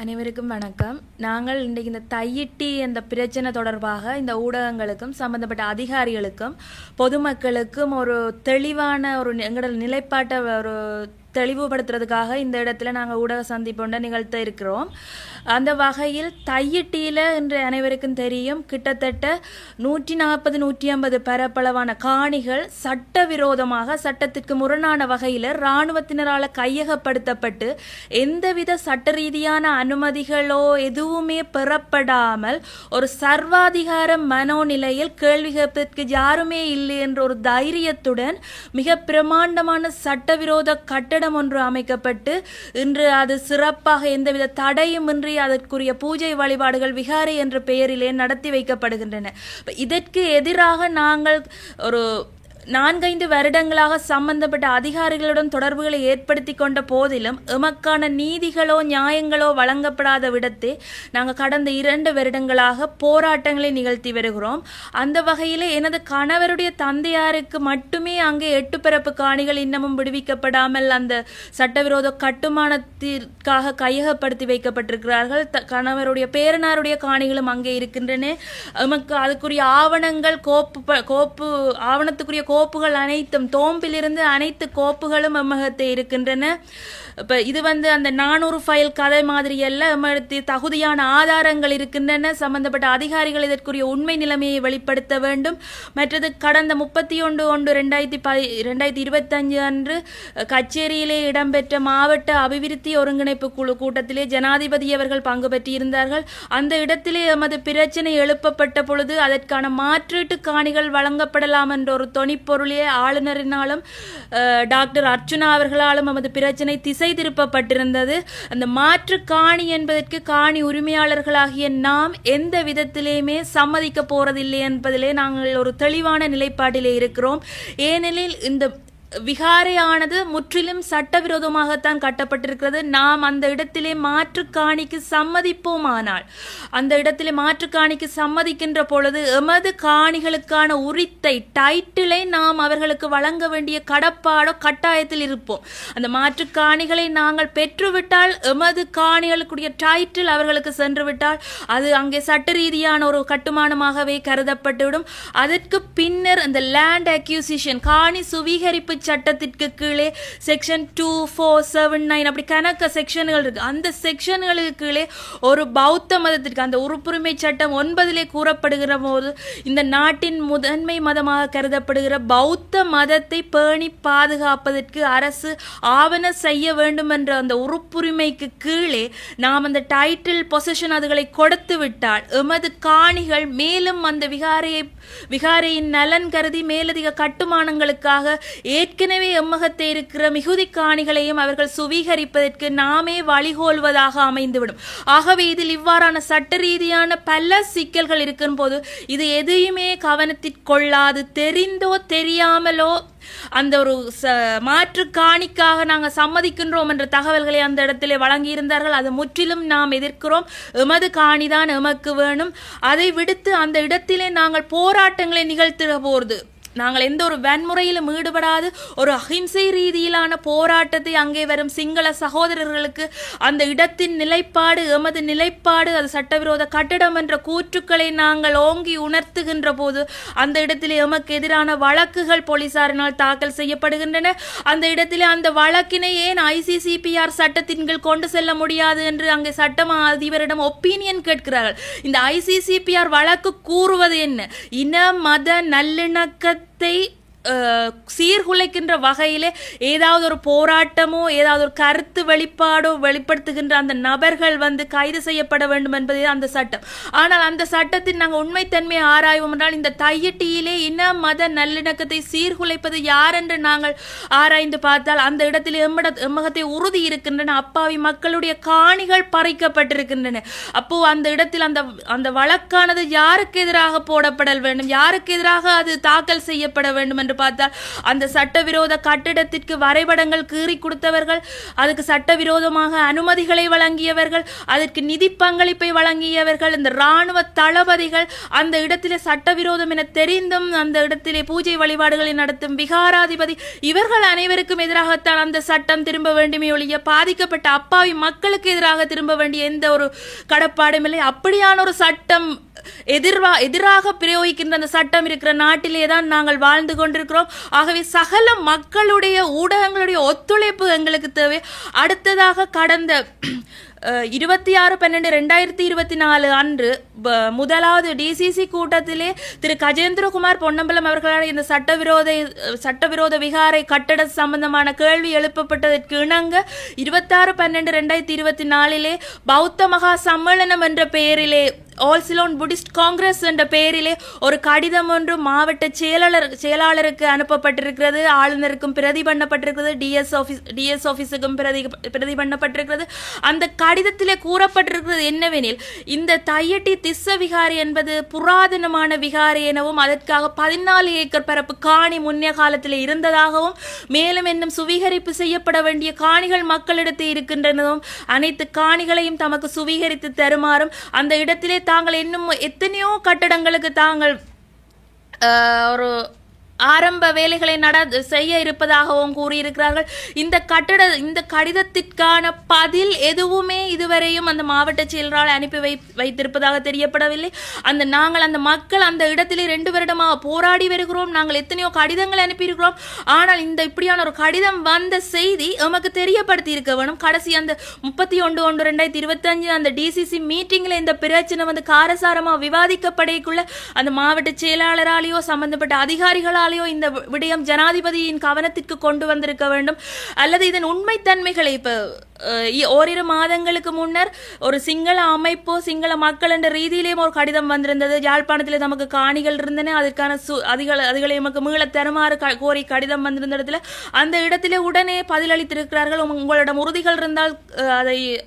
அனைவருக்கும் வணக்கம். நாங்கள் இன்றைக்கு இந்த தையிட்டி அந்த பிரச்சனை தொடர்பாக இந்த ஊடகங்களுக்கும் சம்பந்தப்பட்ட அதிகாரிகளுக்கும் பொதுமக்களுக்கும் ஒரு தெளிவான ஒரு எங்களோட நிலைப்பாட்டை ஒரு தெளிவுபடுத்துறதுக்காக இந்த இடத்துல நாங்கள் ஊடக சந்திப்பொண்ட நிகழ்த்த இருக்கிறோம். அந்த வகையில் தையிட்டியில் இன்று அனைவருக்கும் தெரியும் கிட்டத்தட்ட நூற்றி நாற்பது நூற்றி ஐம்பது பரப்பளவான காணிகள் சட்டவிரோதமாக சட்டத்திற்கு முரணான வகையில் இராணுவத்தினரால் கையகப்படுத்தப்பட்டு எந்தவித சட்ட ரீதியான அனுமதிகளோ எதுவுமே பெறப்படாமல் ஒரு சர்வாதிகார மனோநிலையில் கேள்வி கேட்பதற்கு யாருமே இல்லை என்ற ஒரு தைரியத்துடன் மிக பிரமாண்டமான சட்டவிரோத கட்டட கட்டடம் ஒன்று அமைக்கப்பட்டு இன்று அது சிறப்பாக எந்தவித தடையுமின்றி அதற்குரிய பூஜை வழிபாடுகள் விகாரை என்ற பெயரிலே நடத்தி வைக்கப்படுகின்றன. இதற்கு எதிராக நாங்கள் ஒரு நான்கைந்து வருடங்களாக சம்பந்தப்பட்ட அதிகாரிகளுடன் தொடர்புகளை ஏற்படுத்தி கொண்ட போதிலும் எமக்கான நீதிகளோ நியாயங்களோ வழங்கப்படாத விடத்தே நாங்கள் கடந்த இரண்டு வருடங்களாக போராட்டங்களை நிகழ்த்தி வருகிறோம். அந்த வகையில் எனது கணவருடைய தந்தையாருக்கு மட்டுமே அங்கே எட்டு பிறப்பு காணிகள் இன்னமும் விடுவிக்கப்படாமல் அந்த சட்டவிரோத கட்டுமானத்திற்காக கையகப்படுத்தி வைக்கப்பட்டிருக்கிறார்கள். த- கணவருடைய பேரனாருடைய காணிகளும் அங்கே இருக்கின்றன. எமக்கு அதுக்குரிய ஆவணங்கள் கோப்பு ப- கோப்பு ஆவணத்துக்குரிய கோப்புகள் அனைத்தும் தோம்பிலிருந்து அனைத்து கோப்புகளும் எம்மகத்தை இருக்கின்றன. இப்போ இது வந்து அந்த நானூறு ஃபைல் கதை மாதிரி எல்லாம் தகுதியான ஆதாரங்கள் இருக்கின்றன. சம்பந்தப்பட்ட அதிகாரிகள் இதற்குரிய உண்மை நிலைமையை வெளிப்படுத்த வேண்டும். மற்றது கடந்த முப்பத்தி ஒன்று ஒன்று ரெண்டாயிரத்தி ப ரெண்டாயிரத்தி இருபத்தஞ்சு அன்று கச்சேரியிலே இடம்பெற்ற மாவட்ட அபிவிருத்தி ஒருங்கிணைப்பு குழு கூட்டத்திலே ஜனாதிபதி அவர்கள் பங்கு பெற்றிருந்தார்கள். அந்த இடத்திலே எமது பிரச்சனை எழுப்பப்பட்ட பொழுது அதற்கான மாற்றீட்டு காணிகள் வழங்கப்படலாம் என்ற ஒரு தொனிப்பொருளே ஆளுநரினாலும் டாக்டர் அர்ச்சுனா அவர்களாலும் நமது பிரச்சனை திசை திருப்பப்பட்டிருந்தது அந்த மாற்று காணி என்பதற்கு காணி உரிமையாளர்களாகிய நாம் எந்த விதத்திலேயுமே சம்மதிக்க போறதில்லை என்பதிலே நாங்கள் ஒரு தெளிவான நிலைப்பாட்டிலே இருக்கிறோம். ஏனெனில் இந்த விகாரையானது முற்றிலும் சட்டவிரோதமாகத்தான் கட்டப்பட்டிருக்கிறது. நாம் அந்த இடத்திலே மாற்று காணிக்கு சம்மதிப்போமானால் அந்த இடத்திலே மாற்று காணிக்கு சம்மதிக்கின்ற பொழுது எமது காணிகளுக்கான உரித்தை டைட்டிலை நாம் அவர்களுக்கு வழங்க வேண்டிய கடப்பாடோ கட்டாயத்தில் இருப்போம். அந்த மாற்று காணிகளை நாங்கள் பெற்றுவிட்டால் எமது காணிகளுக்குரிய டைட்டில் அவர்களுக்கு சென்றுவிட்டால் அது அங்கே சட்ட ரீதியான ஒரு கட்டுமானமாகவே கருதப்பட்டுவிடும். அதற்கு பின்னர் அந்த லேண்ட் அக்யூசிஷன் காணி சுவீகரிப்பு சட்டத்திற்கு கீழே section two four seven nine அப்படி கணக்க செக்ஷன்கள் இருக்கு. அந்த செக்ஷன்களுக்கு கீழே ஒரு பௌத்த மதத்திற்கு அந்த உறுப்புரிமை சட்டம் ஒன்பதிலே கூறப்படுகிற போது இந்த நாட்டின் முதன்மை மதமாக கருதப்படுகிற பௌத்த மதத்தை பேணி பாதுகாப்பதற்கு அரசு ஆவண செய்ய வேண்டும் என்ற அந்த உறுப்புரிமைக்கு கீழே நாம் அந்த டைட்டில் பொசிஷன் அதுகளை கொடுத்து விட்டால் எமது காணிகள் மேலும் அந்த விகாரையை விகாரையின் நலன் கருதி மேலதிக கட்டுமானங்களுக்காக ஏ ஏற்கனவே எம்மகத்தை இருக்கிற மிகுதி காணிகளையும் அவர்கள் சுவீகரிப்பதற்கு நாமே வழிகோல்வதாக அமைந்துவிடும். ஆகவே இதில் இவ்வாறான சட்ட ரீதியான பல சிக்கல்கள் இருக்கும் போது இது எதையுமே கவனத்திற்கொள்ளாது தெரிந்தோ தெரியாமலோ அந்த ஒரு ச மாற்று காணிக்காக நாங்கள் சம்மதிக்கின்றோம் என்ற தகவல்களை அந்த இடத்திலே வழங்கியிருந்தார்கள். அது முற்றிலும் நாம் எதிர்க்கிறோம். எமது காணிதான் எமக்கு வேணும். அதை விடுத்து அந்த இடத்திலே நாங்கள் போராட்டங்களை நிகழ்த்துகிற போது நாங்கள் எந்த ஒரு வன்முறையிலும் ஈடுபடாது ஒரு அஹிம்சை ரீதியிலான போராட்டத்தை அங்கே வரும் சிங்கள சகோதரர்களுக்கு அந்த இடத்தின் நிலைப்பாடு எமது நிலைப்பாடு அது சட்டவிரோத கட்டிடம் என்ற கூற்றுக்களை நாங்கள் ஓங்கி உணர்த்துகின்ற போது அந்த இடத்திலே எமக்கு எதிரான வழக்குகள் போலீசாரினால் தாக்கல் செய்யப்படுகின்றன. அந்த இடத்திலே அந்த வழக்கினை ஏன் ஐசிசிபிஆர் சட்டத்தின் கீழ் கொண்டு செல்ல முடியாது என்று அங்கே சட்டம் அதிபரிடம் ஒப்பீனியன் கேட்கிறார்கள். இந்த ஐசிசிபிஆர் வழக்கு கூறுவது என்ன? இன மத நல்லிணக்க they சீர்குலைக்கின்ற வகையிலே ஏதாவது ஒரு போராட்டமோ ஏதாவது ஒரு கருத்து வெளிப்பாடோ வெளிப்படுத்துகின்ற அந்த நபர்கள் வந்து கைது செய்யப்பட வேண்டும் என்பதே அந்த சட்டம். ஆனால் அந்த சட்டத்தின் நாங்கள் உண்மைத்தன்மையை ஆராய்வோம் என்றால் இந்த தையட்டியிலே இன மத நல்லிணக்கத்தை சீர்குலைப்பது யார் என்று நாங்கள் ஆராய்ந்து பார்த்தால் அந்த இடத்தில் எம்மட எம்மகத்தை உறுதி இருக்கின்றன அப்பாவி மக்களுடைய காணிகள் பறிக்கப்பட்டிருக்கின்றன. அப்போ அந்த இடத்தில் அந்த அந்த வழக்கானது யாருக்கு எதிராக போடப்படல் வேண்டும்? யாருக்கு எதிராக அது தாக்கல் செய்யப்பட வேண்டும் என்று பார்த்தால் அந்த சட்டவிரோத கட்டிடத்திற்கு வரைபடங்கள் கீறி கொடுத்தவர்கள் அதுக்கு சட்டவிரோதமாக அனுமதிகளை வழங்கியவர்கள் அதற்கு நிதி பங்களிப்பை வழங்கியவர்கள் இந்த இராணுவ தளபதிகள் அந்த இடத்திலே சட்டவிரோதம் என தெரிந்தும் அந்த இடத்திலே பூஜை வழிபாடுகளை நடத்தும் விகாராதிபதி இவர்கள் அனைவருக்கும் எதிராகத்தான் அந்த சட்டம் திரும்ப வேண்டுமே ஒழிய பாதிக்கப்பட்ட அப்பாவி மக்களுக்கு எதிராக திரும்ப வேண்டிய எந்த ஒரு கடப்பாடும் இல்லை. அப்படியான ஒரு சட்டம் எதிர்வா எதிராக பிரயோகிக்கின்ற அந்த சட்டம் இருக்கிற நாட்டிலே தான் நாங்கள் வாழ்ந்து கொண்டிருக்கிறோம். ஆகவே சகல மக்களுடைய ஊடகங்களுடைய ஒத்துழைப்பு எங்களுக்கு தேவை. அடுத்ததாக கடந்த இருபத்தி ஆறு பன்னெண்டு ரெண்டாயிரத்தி இருபத்தி நாலு அன்று முதலாவது டிசிசி கூட்டத்திலே திரு கஜேந்திரகுமார் பொன்னம்பலம் அவர்களால் இந்த சட்டவிரோத சட்டவிரோத விகாரை கட்டட சம்பந்தமான கேள்வி எழுப்பப்பட்டதற்கு இணங்க இருபத்தாறு பன்னெண்டு ரெண்டாயிரத்தி இருபத்தி நாலிலே பௌத்த மகா சம்மேளனம் என்ற பெயரிலே ஆல்சிலோன் புடிஸ்ட் காங்கிரஸ் என்ற பெயரிலே ஒரு கடிதம் ஒன்று மாவட்ட செயலாளர் செயலாளருக்கு அனுப்பப்பட்டிருக்கிறது. ஆளுநருக்கும் பிரதி பண்ணப்பட்டிருக்கிறது. D S office D S ஆஃபீஸுக்கும் பிரதி பிரதி பண்ணப்பட்டிருக்கிறது. அந்த கடிதத்திலே கூறப்பட்டிருக்கிறது என்னவெனில் இந்த தையட்டி திஸ்ஸ விகாரி என்பது புராதனமான விகாரி எனவும் அதற்காக பதினாலு ஏக்கர் பரப்பு காணி முன்னைய காலத்தில் இருந்ததாகவும் மேலும் இன்னும் சுவீகரிப்பு செய்யப்பட வேண்டிய காணிகள் மக்களிடத்தில் இருக்கின்றனவும் அனைத்து காணிகளையும் தமக்கு சுவீகரித்து தருமாறும் அந்த இடத்திலே தாங்கள் இன்னும் எத்தனையோ கட்டடங்களுக்கு தாங்கள் ஒரு ஆரம்ப வேலைகளை நட செய்ய இருப்பதாகவும் கூறியிருக்கிறார்கள். இந்த கட்டட இந்த கடிதத்திற்கான பதில் எதுவுமே இதுவரையும் அந்த மாவட்ட செயலரால் அனுப்பி வை வைத்திருப்பதாக தெரியப்படவில்லை. அந்த நாங்கள் அந்த மக்கள் அந்த இடத்திலே ரெண்டு வருடமாக போராடி வருகிறோம். நாங்கள் எத்தனையோ கடிதங்கள் அனுப்பியிருக்கிறோம். ஆனால் இந்த இப்படியான ஒரு கடிதம் வந்த செய்தி எமக்கு தெரியப்படுத்தி இருக்க வேணும். கடைசி அந்த முப்பத்தி ஒன்று ஒன்று ரெண்டாயிரத்தி இருபத்தஞ்சு அந்த டிசிசி மீட்டிங்கில் இந்த பிரச்சனை வந்து காரசாரமாக விவாதிக்கப்படைக்குள்ள அந்த மாவட்ட செயலாளராலேயோ சம்பந்தப்பட்ட அதிகாரிகளாலேயோ இந்த விடயம் ஜனாதிபதியின் கவனத்திற்கு கொண்டு வந்திருக்க வேண்டும். அல்லது இதன் உண்மைத்தன்மைகளை இப்போ ஓரிரு மாதங்களுக்கு முன்னர் ஒரு சிங்கள அமைப்போ சிங்கள மக்கள் என்ற ரீதியிலேயும் ஒரு கடிதம் வந்திருந்தது. யாழ்ப்பாணத்தில் நமக்கு காணிகள் இருந்தன. அதற்கான சு அதிகள் அதுகளை நமக்கு மீள தருமாறு க- கோரி கடிதம் வந்திருந்த இடத்துல அந்த இடத்திலே உடனே பதிலளித்திருக்கிறார்கள். உங்களிடம் உறுதிகள் இருந்தால் அதை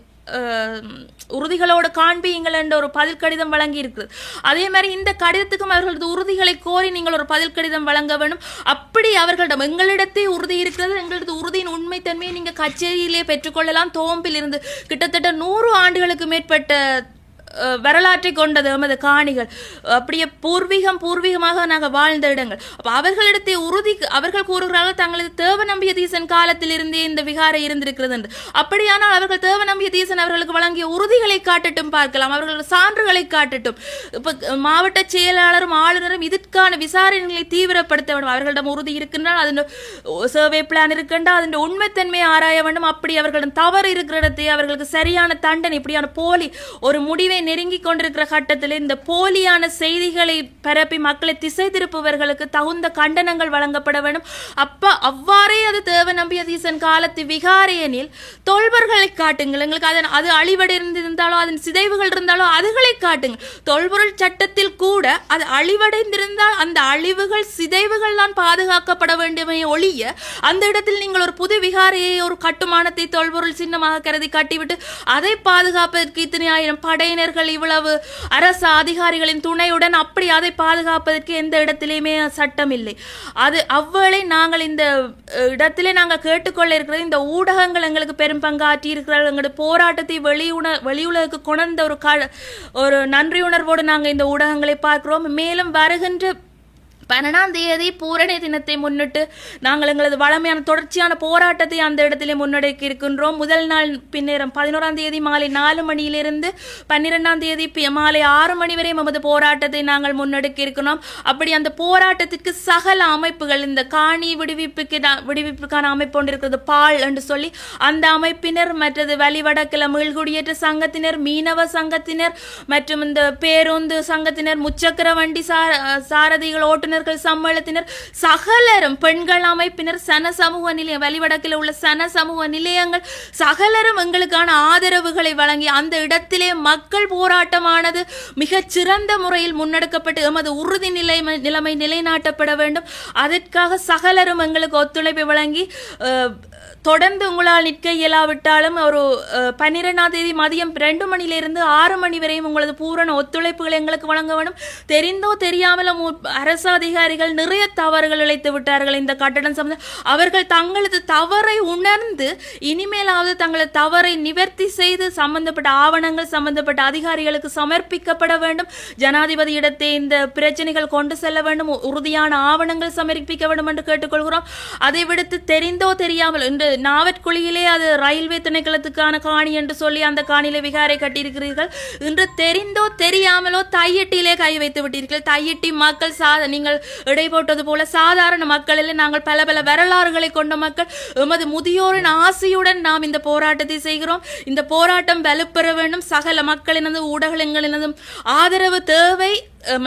உறுதிகளோடு காண்பியுங்கள் என்ற ஒரு பதில் கடிதம் வழங்கி இருக்குது அதே மாதிரி இந்த கடிதத்துக்கும் அவர்களது உறுதிகளை கோரி நீங்கள் ஒரு பதில் கடிதம் வழங்க வேண்டும். அப்படி அவர்களிடம் எங்களிடத்தே உறுதி இருக்கிறது. எங்களது உறுதியின் உண்மைத்தன்மையை நீங்கள் கச்சேரியிலே பெற்றுக்கொள்ளலாம். தோம்பில் இருந்து கிட்டத்தட்ட நூறு ஆண்டுகளுக்கு மேற்பட்ட வரலாற்றை கொண்டது எமது காணிகள். அப்படியே பூர்வீகம் பூர்வீகமாக நாங்கள் வாழ்ந்த இடங்கள். அப்போ அவர்களிடத்தை உறுதி அவர்கள் கூறுகிறார்கள் தங்களது தேவ நம்பிய தீசன் காலத்தில் இருந்தே இந்த விகாரை இருந்திருக்கிறது என்று. அப்படியானால் அவர்கள் தேவ நம்பிய தீசன் அவர்களுக்கு வழங்கிய உறுதிகளை காட்டட்டும் பார்க்கலாம். அவர்களோட சான்றுகளை காட்டட்டும். இப்போ மாவட்ட செயலாளரும் ஆளுநரும் இதற்கான விசாரணைகளை தீவிரப்படுத்த வேண்டும். அவர்களிடம் உறுதி இருக்கின்றால் அதன் சர்வே பிளான் இருக்கின்றா அதன் உண்மைத்தன்மையை ஆராய வேண்டும். அப்படி அவர்களிடம் தவறு இருக்கிற இடத்தை அவர்களுக்கு சரியான தண்டனை இப்படியான போலி ஒரு முடிவை நெருங்கி கொண்டிருக்கிற கட்டத்தில் இந்த போலியான செய்திகளை பரப்பி மக்களை திசை திருப்புவர்களுக்கு தகுந்த கண்டனங்கள் வழங்கப்பட வேண்டும். அப்ப அவ்வாறே அது தேவ நம்பியதீசன் காலத்து விகாரியனில் தொல்பொருள்களை காட்டுங்கள். எங்களுக்கு அதன் அது அழிவடைந்திருந்தாலோ அதன் சிதைவுகள் இருந்தாலோ அதுகளை காட்டுங்கள். தொல்பொருள் சட்டத்தில் கூட அது அழிவடைந்திருந்தால் அந்த அழிவுகள் சிதைவுகள் தான் பாதுகாக்கப்பட வேண்டுமே ஒழிய அந்த இடத்தில் நீங்கள் ஒரு புது விகாரியை ஒரு கட்டுமானத்தை தொல்பொருள் சின்னமாக கருதி கட்டிவிட்டு அதை பாதுகாப்பதற்கு இத்தனை ஆயிரம் படையினர்கள் இவ்வளவு அரசு அதிகாரிகளின் துணையுடன் அப்படி அதை பாதுகாப்பதற்கு எந்த இடத்திலையுமே சட்டம் இல்லை அது அவ்வேளை நாங்கள் இந்த இடத்திலே நாங்கள் கேட்டுக்கொள்ள இருக்கிறது. இந்த ஊடகங்கள் எங்களுக்கு பெரும் பங்காற்றி இருக்கிறார்கள். எங்களுடைய போராட்டத்தை வெளியுண வெளியுலகுக்கு கொணர்ந்த ஒரு க ஒரு நன்றி உணர்வோடு நாங்கள் இந்த ஊடகங்களை பார்க்கிறோம். மேலும் வருகின்ற பன்னெண்டாம் தேதி பூரணி தினத்தை முன்னிட்டு நாங்கள் எங்களது வளமையான தொடர்ச்சியான போராட்டத்தை அந்த இடத்திலே முன்னெடுக்க இருக்கின்றோம். முதல் நாள் பின்னேரம் பதினோராம் தேதி மாலை நாலு மணியிலிருந்து பன்னிரெண்டாம் தேதி மாலை ஆறு மணி வரை நமது போராட்டத்தை நாங்கள் முன்னெடுக்க இருக்கிறோம் அப்படி அந்த போராட்டத்திற்கு சகல அமைப்புகள் இந்த காணி விடுவிப்புக்கு விடுவிப்புக்கான அமைப்பு ஒன்று இருக்கிறது பால் என்று சொல்லி அந்த அமைப்பினர் மற்றது வழிவடக்கில் மீள்குடியேற்ற சங்கத்தினர் மீனவ சங்கத்தினர் மற்றும் இந்த பேருந்து சங்கத்தினர் முச்சக்கர வண்டி சார சாரதிகள் ஓட்டுநர்கள் சம்மேளத்தினர் சகலரும் பெண்கள் அமைப்பினர் சன சமூக நிலையம் வழிவடக்கில் உள்ள சன சமூக நிலையங்கள் சகலரும் எங்களுக்கான ஆதரவுகளை வழங்கி அந்த இடத்திலே மக்கள் போராட்டமானது மிகச் சிறந்த முறையில் முன்னெடுக்கப்பட்டு எமது உறுதி நிலைமை நிலைமை நிலைநாட்டப்பட வேண்டும். அதற்காக சகலரும் எங்களுக்கு ஒத்துழைப்பை வழங்கி தொடர்ந்து உங்களால் நிற்க இயலாவிட்டாலும் ஒரு பன்னிரெண்டாம் தேதி மதியம் ரெண்டு மணிலிருந்து ஆறு மணி வரையும் உங்களது பூரண ஒத்துழைப்புகள் எங்களுக்கு வழங்க வேண்டும். தெரிந்தோ தெரியாமலும் அரசு அதிகாரிகள் நிறைய தவறுகள் இழைத்து விட்டார்கள் இந்த கட்டடம் சம்பந்த. அவர்கள் தங்களது தவறை உணர்ந்து இனிமேலாவது தங்களது தவறை நிவர்த்தி செய்து சம்பந்தப்பட்ட ஆவணங்கள் சம்பந்தப்பட்ட அதிகாரிகளுக்கு சமர்ப்பிக்கப்பட வேண்டும். ஜனாதிபதியிடத்தை இந்த பிரச்சனைகள் கொண்டு செல்ல வேண்டும். உறுதியான ஆவணங்கள் சமர்ப்பிக்க வேண்டும் என்று கேட்டுக்கொள்கிறோம். அதை விடுத்து தெரிந்தோ தெரியாமல் இன்று நாவற்குழியிலே அது ரயில்வே திணைக்களத்துக்கான காணி என்று சொல்லி அந்த காணியில விகாரை கட்டியிருக்கிறீர்கள். இன்று தெரிந்தோ தெரியாமலோ தையட்டிலே கை வைத்து விட்டீர்கள். தையட்டி மக்கள் சா நீங்கள் இடை போட்டது போல சாதாரண மக்களில் நாங்கள் பல பல வரலாறுகளை கொண்ட மக்கள். எமது முதியோரின் ஆசையுடன் நாம் இந்த போராட்டத்தை செய்கிறோம். இந்த போராட்டம் வலுப்பெற வேண்டும். சகல மக்களினதும் ஊடகங்களினதும் ஆதரவு தேவை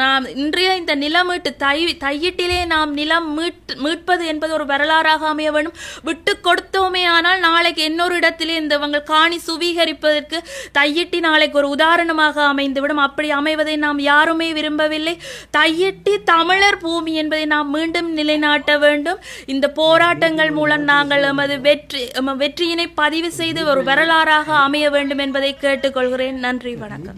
நாம் இன்றைய இந்த நிலம் மீட்டு தை தையிட்டிலே நாம் நிலம் மீட் மீட்பது என்பது ஒரு வரலாறாக அமைய வேண்டும். விட்டு கொடுத்தோமே ஆனால் நாளைக்கு இன்னொரு இடத்திலே இந்த இவங்கள் காணி சுவீகரிப்பதற்கு தையிட்டி நாளைக்கு ஒரு உதாரணமாக அமைந்துவிடும். அப்படி அமைவதை நாம் யாருமே விரும்பவில்லை. தையிட்டி தமிழர் பூமி என்பதை நாம் மீண்டும் நிலைநாட்ட வேண்டும். இந்த போராட்டங்கள் மூலம் நாங்கள் எமது வெற்றி எமது வெற்றியினை பதிவு செய்து ஒரு வரலாறாக அமைய வேண்டும் என்பதை கேட்டுக்கொள்கிறேன். நன்றி வணக்கம்.